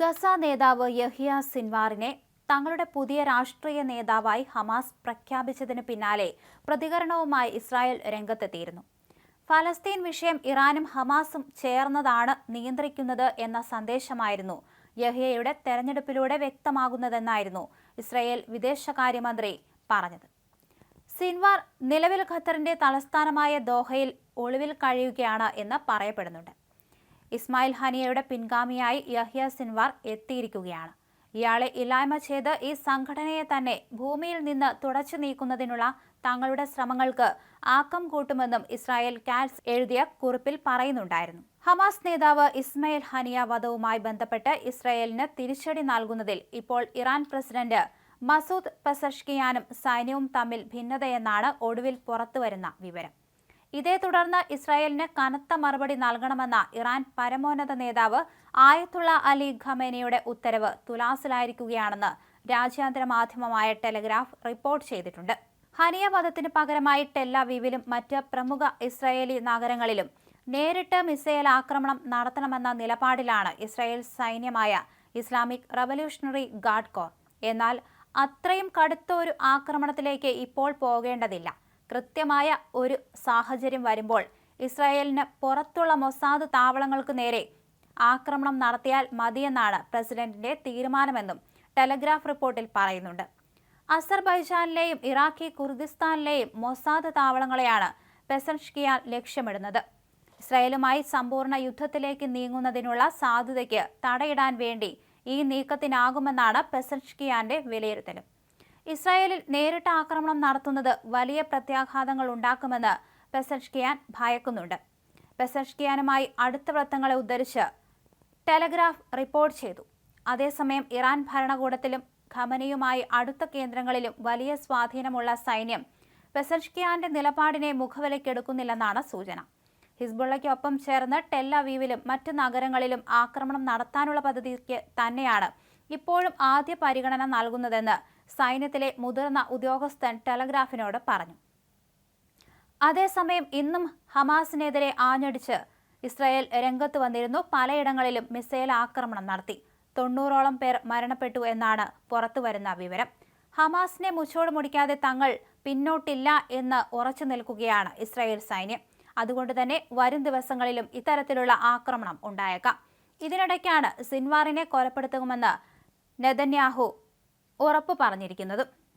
Gaza നേതാവ് യഹിയ സിൻവാറിനെ തങ്ങളുടെ പുതിയ രാഷ്ട്രീയ നേതാവായി ഹമാസ് പ്രഖ്യാപിച്ചതിന് പിന്നാലെ പ്രതികരണവുമായി ഇസ്രായേൽ രംഗത്തെത്തിയിരുന്നു. ഫലസ്തീൻ വിഷയം ഇറാനും ഹമാസും ചേർന്നതാണ് നിയന്ത്രിക്കുന്നത് എന്ന സന്ദേശമായിരുന്നു യഹിയയുടെ തെരഞ്ഞെടുപ്പിലൂടെ വ്യക്തമാകുന്നതെന്നായിരുന്നു ഇസ്രായേൽ വിദേശകാര്യമന്ത്രി പറഞ്ഞത്. സിൻവാർ നിലവിൽ ഖത്തറിന്റെ തലസ്ഥാനമായ ദോഹയിൽ ഒളിവിൽ കഴിയുകയാണ് എന്ന് പറയപ്പെടുന്നുണ്ട്. ഇസ്മായിൽ ഹനിയയുടെ പിൻഗാമിയായി യഹ്യ സിൻവാർ എത്തിയിരിക്കുകയാണ്. ഇയാളെ ഇല്ലായ്മ ചെയ്ത് ഈ സംഘടനയെ തന്നെ ഭൂമിയിൽ നിന്ന് തുടച്ചു നീക്കുന്നതിനുള്ള തങ്ങളുടെ ശ്രമങ്ങൾക്ക് ആക്കം കൂട്ടുമെന്നും ഇസ്രായേൽ കാൽസ് എഴുതിയ കുറിപ്പിൽ പറയുന്നുണ്ടായിരുന്നു. ഹമാസ് നേതാവ് ഇസ്മയിൽ ഹനിയ വധവുമായി ബന്ധപ്പെട്ട് ഇസ്രായേലിന് തിരിച്ചടി നൽകുന്നതിൽ ഇപ്പോൾ ഇറാൻ പ്രസിഡന്റ് മസൂദ് പെസഷ്കിയാനും സൈന്യവും തമ്മിൽ ഭിന്നതയെന്നാണ് ഒടുവിൽ പുറത്തുവരുന്ന വിവരം. ഇതേ തുടർന്ന് ഇസ്രായേലിന് കനത്ത മറുപടി നൽകണമെന്ന ഇറാൻ പരമോന്നത നേതാവ് ആയത്തുള്ള അലി ഖമേനിയുടെ ഉത്തരവ് തുലാസിലായിരിക്കുകയാണെന്ന് രാജ്യാന്തര മാധ്യമമായ ടെലഗ്രാഫ് റിപ്പോർട്ട് ചെയ്തിട്ടുണ്ട്. ഹനിയ വധത്തിന് പകരമായി ടെല്ലവീവിലും മറ്റ് പ്രമുഖ ഇസ്രായേലി നഗരങ്ങളിലും നേരിട്ട് മിസൈൽ ആക്രമണം നടത്തണമെന്ന നിലപാടിലാണ് ഇസ്രായേൽ സൈന്യമായ ഇസ്ലാമിക് റവല്യൂഷണറി ഗാർഡ് കോർ എന്നാൽ അത്രയും കടുത്ത ഒരു ആക്രമണത്തിലേക്ക് ഇപ്പോൾ പോകേണ്ടതില്ല. കൃത്യമായ ഒരു സാഹചര്യം വരുമ്പോൾ ഇസ്രായേലിന് പുറത്തുള്ള മൊസാദ് താവളങ്ങൾക്ക് നേരെ ആക്രമണം നടത്തിയാൽ മതിയെന്നാണ് പ്രസിഡന്റിന്റെ തീരുമാനമെന്നും ടെലഗ്രാഫ് റിപ്പോർട്ടിൽ പറയുന്നുണ്ട്. അസർബൈജാനിലെയും ഇറാഖി കുർദിസ്ഥാനിലെയും മൊസാദ് താവളങ്ങളെയാണ് പെസൻഷ്കിയാൽ ലക്ഷ്യമിടുന്നത്. ഇസ്രായേലുമായി സമ്പൂർണ യുദ്ധത്തിലേക്ക് നീങ്ങുന്നതിനുള്ള സാധ്യതയ്ക്ക് തടയിടാൻ വേണ്ടി ഈ നീക്കത്തിനാകുമെന്നാണ് പെസൻഷ്കിയാന്റെ വിലയിരുത്തലും. ഇസ്രായേലിൽ നേരിട്ട് ആക്രമണം നടത്തുന്നത് വലിയ പ്രത്യാഘാതങ്ങൾ ഉണ്ടാക്കുമെന്ന് പെസഷ്കിയാൻ ഭയക്കുന്നുണ്ട്. പെസഷ്കിയാനുമായി അടുത്ത വൃത്തങ്ങളെ ഉദ്ധരിച്ച് ടെലഗ്രാഫ് റിപ്പോർട്ട് ചെയ്തു. അതേസമയം ഇറാൻ ഭരണകൂടത്തിലും ഖമനിയുമായി അടുത്ത കേന്ദ്രങ്ങളിലും വലിയ സ്വാധീനമുള്ള സൈന്യം പെസഷ്കിയാന്റെ നിലപാടിനെ മുഖവിലയ്ക്കെടുക്കുന്നില്ലെന്നാണ് സൂചന. ഹിസ്ബുള്ളയ്ക്കൊപ്പം ചേർന്ന് ടെല്ലവീവിലും മറ്റ് നഗരങ്ങളിലും ആക്രമണം നടത്താനുള്ള പദ്ധതിക്ക് തന്നെയാണ് ഇപ്പോഴും ആദ്യ പരിഗണന നൽകുന്നതെന്ന് സൈന്യത്തിലെ മുതിർന്ന ഉദ്യോഗസ്ഥൻ ടെലഗ്രാഫിനോട് പറഞ്ഞു. അതേസമയം ഇന്നും ഹമാസിനെതിരെ ആഞ്ഞടിച്ച് ഇസ്രായേൽ രംഗത്ത് വന്നിരുന്നു. പലയിടങ്ങളിലും മിസൈൽ ആക്രമണം നടത്തി. തൊണ്ണൂറോളം പേർ മരണപ്പെട്ടു എന്നാണ് പുറത്തുവരുന്ന വിവരം. ഹമാസിനെ മുച്ചോട് മുടിക്കാതെ തങ്ങൾ പിന്നോട്ടില്ല എന്ന് ഉറച്ചു നിൽക്കുകയാണ് ഇസ്രായേൽ സൈന്യം. അതുകൊണ്ട് തന്നെ വരും ദിവസങ്ങളിലും ഇത്തരത്തിലുള്ള ആക്രമണം ഉണ്ടായേക്കാം. ഇതിനിടയ്ക്കാണ് സിൻവാറിനെ കൊലപ്പെടുത്തുമെന്ന് നെതന്യാഹു ഉറപ്പു പറഞ്ഞിരിക്കുന്നത്